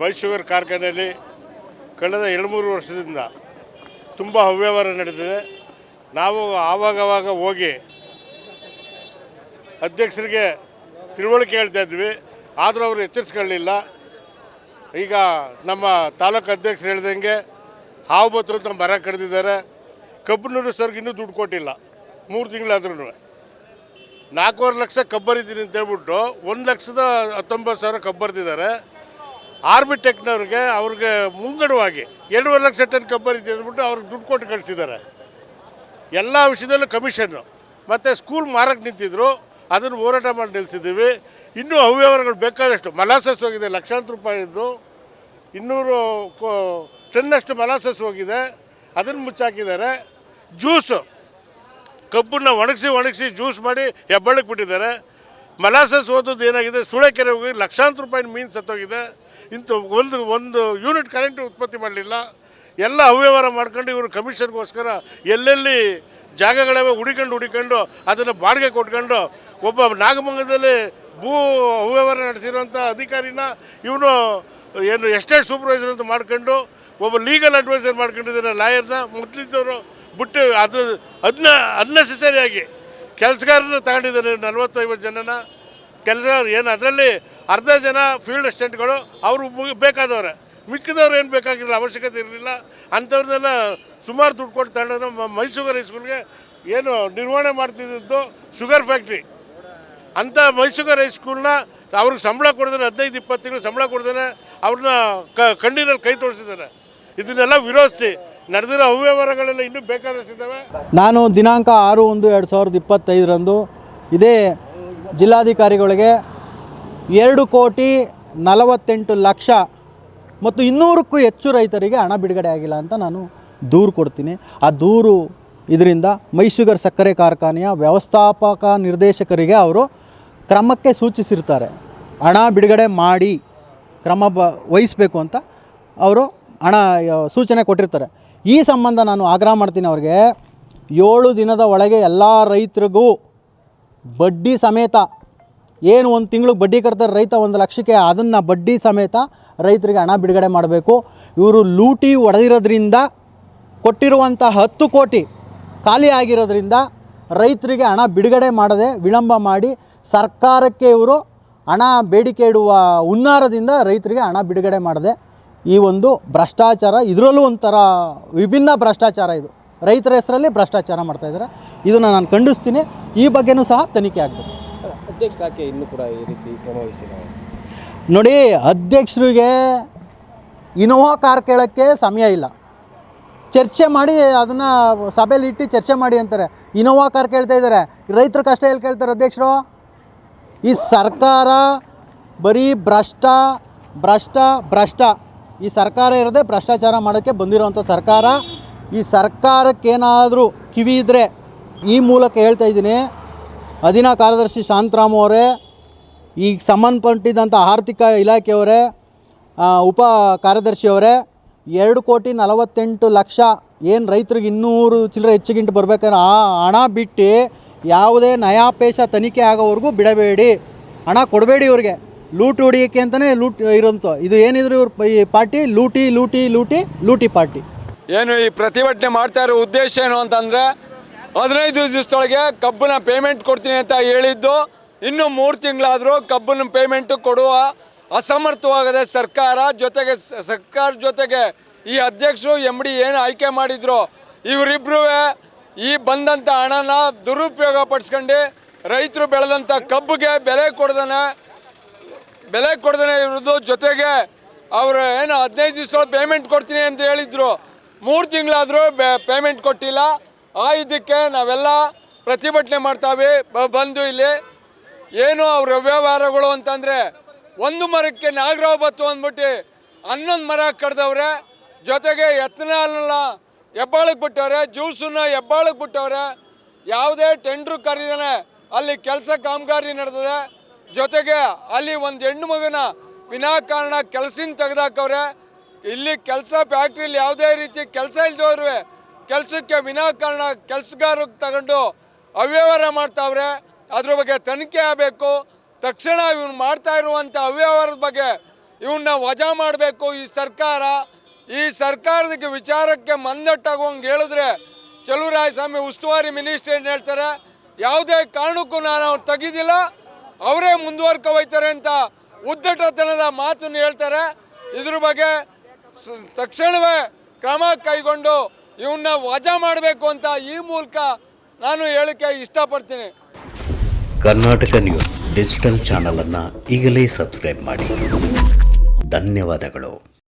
White sugar ಕಾರ್ಖಾನೆಯಲ್ಲಿ ಕಳೆದ ಎರಡು ಮೂರು ವರ್ಷದಿಂದ ತುಂಬ ಅವ್ಯವಹಾರ ನಡೆದಿದೆ ನಾವು ಆವಾಗವಾಗ ಹೋಗಿ ಅಧ್ಯಕ್ಷರಿಗೆ ತಿಳುವಳಿಕೆ ಹೇಳ್ತಾ ಇದ್ವಿ. ಆದರೂ ಅವರು ಎಚ್ಚರಿಸ್ಕೊಳ್ಳಿಲ್ಲ. ಈಗ ನಮ್ಮ ತಾಲೂಕು ಅಧ್ಯಕ್ಷರು ಹೇಳ್ದಂಗೆ ಹಾವು ಭತ್ರ ಅಂತ ಮರ ಕಡ್ದಿದ್ದಾರೆ. ಕಬ್ಬು ನುಡಿಸೋರ್ಗೆ ಇನ್ನೂ ದುಡ್ಡು ಕೊಟ್ಟಿಲ್ಲ. ಮೂರು ತಿಂಗಳಾದ್ರೂ ನಾಲ್ಕೂವರೆ ಲಕ್ಷ ಕಬ್ಬರಿದ್ದೀನಿ ಅಂತ ಹೇಳ್ಬಿಟ್ಟು ಒಂದು ಲಕ್ಷದ ಹತ್ತೊಂಬತ್ತು ಸಾವಿರ ಕಬ್ಬರ್ದಿದ್ದಾರೆ. ಆರ್ಬಿಟೆಕ್ನವ್ರಿಗೆ ಅವ್ರಿಗೆ ಮುಂಗಡವಾಗಿ ಎರಡೂವರೆ ಲಕ್ಷ ಟನ್ ಕಂಪನಿ ಅಂದ್ಬಿಟ್ಟು ಅವ್ರಿಗೆ ದುಡ್ಡು ಕೊಟ್ಟು ಕಳಿಸಿದ್ದಾರೆ. ಎಲ್ಲ ವಿಷಯದಲ್ಲೂ ಕಮಿಷನ್ನು. ಮತ್ತು ಸ್ಕೂಲ್ ಮಾರಕ್ಕೆ ನಿಂತಿದ್ರು, ಅದನ್ನು ಹೋರಾಟ ಮಾಡಿ ನಿಲ್ಲಿಸಿದ್ದೀವಿ. ಇನ್ನೂ ಅವ್ಯವಹಾರಗಳು ಬೇಕಾದಷ್ಟು ಮಲಾಸಸ್ ಹೋಗಿದೆ ಲಕ್ಷಾಂತರ ರೂಪಾಯಿದ್ದು ಇನ್ನೂರು ಟನ್ನಷ್ಟು ಮಲಾಸಸ್ ಹೋಗಿದೆ. ಅದನ್ನು ಮುಚ್ಚಾಕಿದ್ದಾರೆ. ಜ್ಯೂಸು, ಕಬ್ಬನ್ನು ಒಣಗಿಸಿ ಒಣಗಿಸಿ ಜ್ಯೂಸ್ ಮಾಡಿ ಹೆಬ್ಬಳಕ್ಕೆ ಬಿಟ್ಟಿದ್ದಾರೆ. ಮಲಾಸಸ್ ಓದೋದು ಏನಾಗಿದೆ? ಸೂಳೆಕೆರೆ ಹೋಗಿ ಲಕ್ಷಾಂತರ ರೂಪಾಯಿ ಮೀನು ಸತ್ತೋಗಿದೆ. ಇಂಥ ಒಂದು ಒಂದು ಯೂನಿಟ್ ಕರೆಂಟ್ ಉತ್ಪತ್ತಿ ಮಾಡಲಿಲ್ಲ. ಎಲ್ಲ ಅವ್ಯವಹಾರ ಮಾಡ್ಕೊಂಡು ಇವರು ಕಮಿಷನ್ಗೋಸ್ಕರ ಎಲ್ಲೆಲ್ಲಿ ಜಾಗಗಳವೆ ಹುಡಿಕೊಂಡು ಹುಡಿಕೊಂಡು ಅದನ್ನು ಬಾಡಿಗೆ ಕೊಟ್ಕೊಂಡು ಒಬ್ಬ ನಾಗಮಂಗದಲ್ಲಿ ಭೂ ಅವ್ಯವಹಾರ ನಡೆಸಿರುವಂಥ ಅಧಿಕಾರಿನ ಇವನು ಏನು ಎಸ್ಟೇಟ್ ಸೂಪರ್ವೈಸರ್ ಅಂತ ಮಾಡ್ಕೊಂಡು ಒಬ್ಬ ಲೀಗಲ್ ಅಡ್ವೈಸರ್ ಮಾಡ್ಕೊಂಡಿದ್ದಾರೆ ಲಾಯರ್ನ ಮೊದಲಿದ್ದವರು ಬಿಟ್ಟು ಅದು ಅದನ್ನ ಅನ್ನೆಸೆಸರಿಯಾಗಿ ಕೆಲಸಗಾರನ ತಗೊಂಡಿದ್ದಾರೆ ನಲ್ವತ್ತೈವತ್ತು ಜನನ. ಕೆಲಸಗಾರ ಏನು ಅದರಲ್ಲಿ ಅರ್ಧ ಜನ ಫೀಲ್ಡ್ ಅಸಿಸ್ಟೆಂಟ್ಗಳು ಅವರು ಬೇಕಾದವ್ರೆ. ಮಿಕ್ಕಿದವ್ರು ಏನು ಬೇಕಾಗಿರಲಿಲ್ಲ ಅವಶ್ಯಕತೆ ಇರಲಿಲ್ಲ. ಅಂಥವ್ರನ್ನೆಲ್ಲ ಸುಮಾರು ದುಡ್ಡು ಕೊಟ್ಟು ತಗೊಂಡ್ರೆ ಮ- ಮೈಸೂರು ಹೈಸ್ಕೂಲ್ಗೆ ಏನು ನಿರ್ವಹಣೆ ಮಾಡ್ತಿದ್ದು ಶುಗರ್ ಫ್ಯಾಕ್ಟ್ರಿ. ಅಂಥ ಮೈಸೂರು ಹೈಸ್ಕೂಲ್ನ ಅವ್ರಿಗೆ ಸಂಬಳ ಕೊಡ್ದಾನೆ, ಹದಿನೈದು ಇಪ್ಪತ್ತು ತಿಂಗಳು ಸಂಬಳ ಕೊಡ್ದಾನೆ ಅವ್ರನ್ನ ಕ ಕಣ್ಣೀರಲ್ಲಿ ಕೈ ತೋರಿಸಿದ್ದಾರೆ ಇದನ್ನೆಲ್ಲ ವಿರೋಧಿಸಿ ನಡೆದಿರೋ ಅವ್ಯವಹಾರಗಳೆಲ್ಲ ಇನ್ನೂ ಬೇಕಾದಷ್ಟಿದ್ದಾವೆ ನಾನು ದಿನಾಂಕ ಆರು ಒಂದು ಎರಡು ಸಾವಿರದ ಇಪ್ಪತ್ತೈದರಂದು ಇದೇ ಜಿಲ್ಲಾಧಿಕಾರಿಗಳಿಗೆ ಎರಡು ಕೋಟಿ ನಲವತ್ತೆಂಟು ಲಕ್ಷ ಮತ್ತು ಇನ್ನೂರಕ್ಕೂ ಹೆಚ್ಚು ರೈತರಿಗೆ ಹಣ ಬಿಡುಗಡೆ ಆಗಿಲ್ಲ ಅಂತ ನಾನು ದೂರು ಕೊಡ್ತೀನಿ. ಆ ದೂರು ಇದರಿಂದ ಮೈಸೂಗರ್ ಸಕ್ಕರೆ ಕಾರ್ಖಾನೆಯ ವ್ಯವಸ್ಥಾಪಕ ನಿರ್ದೇಶಕರಿಗೆ ಅವರು ಕ್ರಮಕ್ಕೆ ಸೂಚಿಸಿರ್ತಾರೆ. ಹಣ ಬಿಡುಗಡೆ ಮಾಡಿ ಕ್ರಮ ಬ ವಹಿಸಬೇಕು ಅಂತ ಅವರು ಹಣ ಸೂಚನೆ ಕೊಟ್ಟಿರ್ತಾರೆ. ಈ ಸಂಬಂಧ ನಾನು ಆಗ್ರಹ ಮಾಡ್ತೀನಿ ಅವ್ರಿಗೆ, ಏಳು ದಿನದ ಒಳಗೆ ಎಲ್ಲ ರೈತರಿಗೂ ಬಡ್ಡಿ ಸಮೇತ ಏನು ಒಂದು ತಿಂಗಳಿಗೆ ಬಡ್ಡಿ ಕಟ್ತಾರೆ ರೈತ ಒಂದು ಲಕ್ಷಕ್ಕೆ, ಅದನ್ನು ಬಡ್ಡಿ ಸಮೇತ ರೈತರಿಗೆ ಹಣ ಬಿಡುಗಡೆ ಮಾಡಬೇಕು. ಇವರು ಲೂಟಿ ಒಡೆದಿರೋದ್ರಿಂದ ಕೊಟ್ಟಿರುವಂಥ ಹತ್ತು ಕೋಟಿ ಖಾಲಿ ಆಗಿರೋದ್ರಿಂದ ರೈತರಿಗೆ ಹಣ ಬಿಡುಗಡೆ ಮಾಡದೆ ವಿಳಂಬ ಮಾಡಿ ಸರ್ಕಾರಕ್ಕೆ ಇವರು ಹಣ ಬೇಡಿಕೆ ಇಡುವ ಹುನ್ನಾರದಿಂದ ರೈತರಿಗೆ ಹಣ ಬಿಡುಗಡೆ ಮಾಡದೆ ಈ ಒಂದು ಭ್ರಷ್ಟಾಚಾರ, ಇದರಲ್ಲೂ ಒಂಥರ ವಿಭಿನ್ನ ಭ್ರಷ್ಟಾಚಾರ ಇದು. ರೈತರ ಹೆಸರಲ್ಲಿ ಭ್ರಷ್ಟಾಚಾರ ಮಾಡ್ತಾಯಿದ್ದಾರೆ ಇದನ್ನು ನಾನು ಖಂಡಿಸ್ತೀನಿ. ಈ ಬಗ್ಗೆನೂ ಸಹ ತನಿಖೆ ಆಗಬೇಕು. ಅಧ್ಯಕ್ಷರು ಯಾಕೆ ಇನ್ನು ಕೂಡ ಈ ರೀತಿ ಕ್ರಮ ನೋಡಿ, ಅಧ್ಯಕ್ಷರಿಗೆ ಇನೋವಾ ಕಾರ್ ಕೇಳೋಕ್ಕೆ ಸಮಯ ಇಲ್ಲ. ಚರ್ಚೆ ಮಾಡಿ ಅದನ್ನು ಸಭೆಯಲ್ಲಿ ಇಟ್ಟು ಚರ್ಚೆ ಮಾಡಿ ಅಂತಾರೆ. ಇನೋವಾ ಕಾರ್ ಕೇಳ್ತಾ ಇದ್ದಾರೆ. ರೈತರ ಕಷ್ಟ ಎಲ್ಲಿ ಕೇಳ್ತಾರೆ ಅಧ್ಯಕ್ಷರು? ಈ ಸರ್ಕಾರ ಬರೀ ಭ್ರಷ್ಟ ಭ್ರಷ್ಟ ಭ್ರಷ್ಟ. ಈ ಸರ್ಕಾರ ಇರದೆ ಭ್ರಷ್ಟಾಚಾರ ಮಾಡೋಕ್ಕೆ ಬಂದಿರೋವಂಥ ಸರ್ಕಾರ. ಈ ಸರ್ಕಾರಕ್ಕೇನಾದರೂ ಕಿವಿ ಇದ್ದರೆ ಈ ಮೂಲಕ ಹೇಳ್ತಾ ಇದ್ದೀನಿ ಅಧೀನ ಕಾರ್ಯದರ್ಶಿ ಶಾಂತರಾಮ್ ಅವರೇ ಈಗ ಸಂಬಂಧಪಟ್ಟಿದ್ದಂಥ ಆರ್ಥಿಕ ಇಲಾಖೆಯವರೇ ಉಪ ಕಾರ್ಯದರ್ಶಿಯವರೇ ಎರಡು ಕೋಟಿ ನಲವತ್ತೆಂಟು ಲಕ್ಷ ಏನು ರೈತರಿಗೆ ಇನ್ನೂರು ಚಿಲ್ಲರೆ ಹೆಚ್ಚಿಗಿಂಟು ಬರ್ಬೇಕಾದ್ರೆ ಆ ಹಣ ಬಿಟ್ಟು ಯಾವುದೇ ನಯಾಪೇಶ ತನಿಖೆ ಆಗೋವರೆಗೂ ಬಿಡಬೇಡಿ. ಹಣ ಕೊಡಬೇಡಿ ಇವ್ರಿಗೆ. ಲೂಟಿ ಹೊಡಿಯೋಕ್ಕೆ ಅಂತಲೇ ಲೂಟ್ ಇರೋಂಥ ಇದು ಏನಿದ್ರು ಇವ್ರ ಈ ಪಾರ್ಟಿ? ಲೂಟಿ ಲೂಟಿ ಲೂಟಿ ಲೂಟಿ ಪಾರ್ಟಿ. ಏನು ಈ ಪ್ರತಿಭಟನೆ ಮಾಡ್ತಾ ಇರೋ ಉದ್ದೇಶ ಏನು ಅಂತಂದರೆ ಹದಿನೈದು ದಿವಸದೊಳಗೆ ಕಬ್ಬನ ಪೇಮೆಂಟ್ ಕೊಡ್ತೀನಿ ಅಂತ ಹೇಳಿದ್ದು, ಇನ್ನು ಮೂರು ತಿಂಗಳಾದರೂ ಕಬ್ಬನ ಪೇಮೆಂಟು ಕೊಡುವ ಅಸಮರ್ಥವಾಗದೆ ಸರ್ಕಾರ ಜೊತೆಗೆ ಸರ್ಕಾರ ಜೊತೆಗೆ ಈ ಅಧ್ಯಕ್ಷರು ಎಂ ಡಿ ಏನು ಆಯ್ಕೆ ಮಾಡಿದ್ರು ಇವರಿಬ್ಬರೂ ಈ ಬಂದಂಥ ಹಣನ ದುರುಪಯೋಗ ಪಡಿಸ್ಕೊಂಡು ರೈತರು ಬೆಳೆದಂಥ ಕಬ್ಬಿಗೆ ಬೆಲೆ ಕೊಡ್ದಾನೆ, ಬೆಲೆ ಕೊಡ್ದೇ ಇವ್ರದ್ದು ಜೊತೆಗೆ ಅವರು ಏನು ಹದಿನೈದು ದಿವಸ ಪೇಮೆಂಟ್ ಕೊಡ್ತೀನಿ ಅಂತ ಹೇಳಿದ್ರು. ಮೂರು ತಿಂಗಳಾದರೂ ಪೇಮೆಂಟ್ ಕೊಟ್ಟಿಲ್ಲ. ಆ ಇದಕ್ಕೆ ನಾವೆಲ್ಲ ಪ್ರತಿಭಟನೆ ಮಾಡ್ತಾವೆ ಬಂದು ಇಲ್ಲಿ. ಏನು ಅವ್ರ ವ್ಯವಹಾರಗಳು ಅಂತಂದರೆ ಒಂದು ಮರಕ್ಕೆ ನಾಗರಾವ್ ಬತ್ತು ಅಂದ್ಬಿಟ್ಟು ಹನ್ನೊಂದು ಮರ ಕಡ್ದವ್ರೆ, ಜೊತೆಗೆ ಎತ್ತನಾಲನ್ನ ಹೆಬ್ಬಾಳಕ್ಕೆ ಬಿಟ್ಟವ್ರೆ, ಜ್ಯೂಸನ್ನ ಹೆಬ್ಬಾಳಕ್ಕೆ ಬಿಟ್ಟವ್ರೆ. ಯಾವುದೇ ಟೆಂಡ್ರು ಕರೀದಾನೆ ಅಲ್ಲಿ ಕೆಲಸ ಕಾಮಗಾರಿ ನಡೆದಿದೆ. ಜೊತೆಗೆ ಅಲ್ಲಿ ಒಂದು ಹೆಣ್ಣು ಮಗನ ವಿನಾಕಾರಣ ಕೆಲಸಿನ ತೆಗೆದಾಕವ್ರೆ. ಇಲ್ಲಿ ಕೆಲಸ ಫ್ಯಾಕ್ಟ್ರಿಲಿ ಯಾವುದೇ ರೀತಿ ಕೆಲಸ ಇಲ್ದವ್ರು ಕೆಲಸಕ್ಕೆ ವಿನಾಕಾರಣ ಕೆಲಸಗಾರಕ್ಕೆ ತಗೊಂಡು ಅವ್ಯವಹಾರ ಮಾಡ್ತಾವ್ರೆ, ಅದ್ರ ಬಗ್ಗೆ ತನಿಖೆ ಆಗಬೇಕು. ತಕ್ಷಣ ಇವ್ನು ಮಾಡ್ತಾ ಇರುವಂಥ ಅವ್ಯವಹಾರದ ಬಗ್ಗೆ ಇವನ್ನ ವಜಾ ಮಾಡಬೇಕು ಈ ಸರ್ಕಾರ. ಈ ಸರ್ಕಾರದಕ್ಕೆ ವಿಚಾರಕ್ಕೆ ಮಂದಟ್ಟಾಗುವಂಗೆ ಹೇಳಿದ್ರೆ ಚಲುವರಾಯಸ್ವಾಮಿ ಉಸ್ತುವಾರಿ ಮಿನಿಸ್ಟರ್ ಏನು ಹೇಳ್ತಾರೆ? ಯಾವುದೇ ಕಾರಣಕ್ಕೂ ನಾನು ಅವ್ರು ತೆಗಿದಿಲ್ಲ, ಅವರೇ ಮುಂದುವರ್ಕ ಹೋಯ್ತಾರೆ ಅಂತ ಉದ್ದಟತನದ ಮಾತನ್ನು ಹೇಳ್ತಾರೆ. ಇದ್ರ ಬಗ್ಗೆ ತಕ್ಷಣವೇ ಕ್ರಮ ಕೈಗೊಂಡು ಇವನ್ನ ವಜಾ ಮಾಡಬೇಕು ಅಂತ ಈ ಮೂಲಕ ನಾನು ಹೇಳಕ್ಕೆ ಇಷ್ಟಪಡ್ತೀನಿ. ಕರ್ನಾಟಕ ನ್ಯೂಸ್ ಡಿಜಿಟಲ್ ಚಾನಲನ್ನು ಈಗಲೇ ಸಬ್ಸ್ಕ್ರೈಬ್ ಮಾಡಿ. ಧನ್ಯವಾದಗಳು.